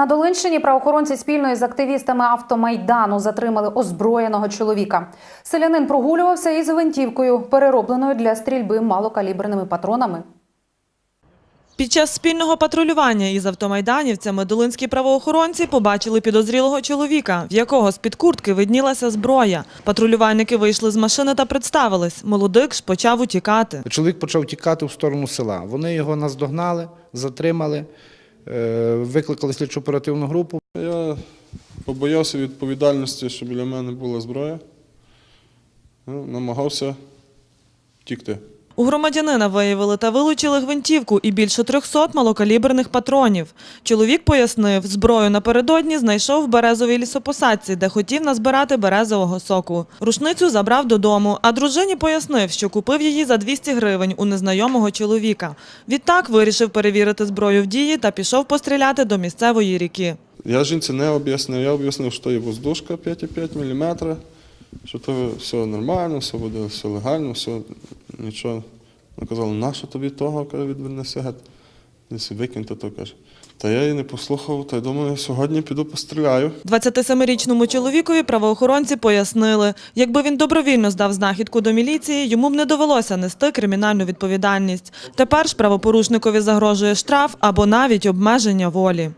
На Долинщині правоохоронці спільно із активістами автомайдану затримали озброєного чоловіка. Селянин прогулювався із гвинтівкою, переробленою для стрільби малокаліберними патронами. Під час спільного патрулювання із автомайданівцями долинські правоохоронці побачили підозрілого чоловіка, в якого з-під куртки виднілася зброя. Патрулювальники вийшли з машини та представились. Молодик ж почав утікати. Чоловік почав тікати в сторону села. Вони його наздогнали, затримали, викликали слідчо оперативну групу. Я побоявся відповідальності, що біля мене була зброя. Ну, намагався втікти. У громадянина виявили та вилучили гвинтівку і більше 300 малокаліберних патронів. Чоловік пояснив, зброю напередодні знайшов в березовій лісопосадці, де хотів назбирати березового соку. Рушницю забрав додому, а дружині пояснив, що купив її за 200 гривень у незнайомого чоловіка. Відтак вирішив перевірити зброю в дії та пішов постріляти до місцевої ріки. Я жінці не об'яснив. Я об'яснив, що є воздушка 5,5 мм, що то все нормально, все буде все легально, все нічого. Вона казала, нащо тобі того, каже, відвернися геть. Десь викинь то, то каже. Та я її не послухав, та й думаю, сьогодні піду постріляю. 27-річному чоловікові правоохоронці пояснили, якби він добровільно здав знахідку до міліції, йому б не довелося нести кримінальну відповідальність. Тепер ж правопорушникові загрожує штраф або навіть обмеження волі.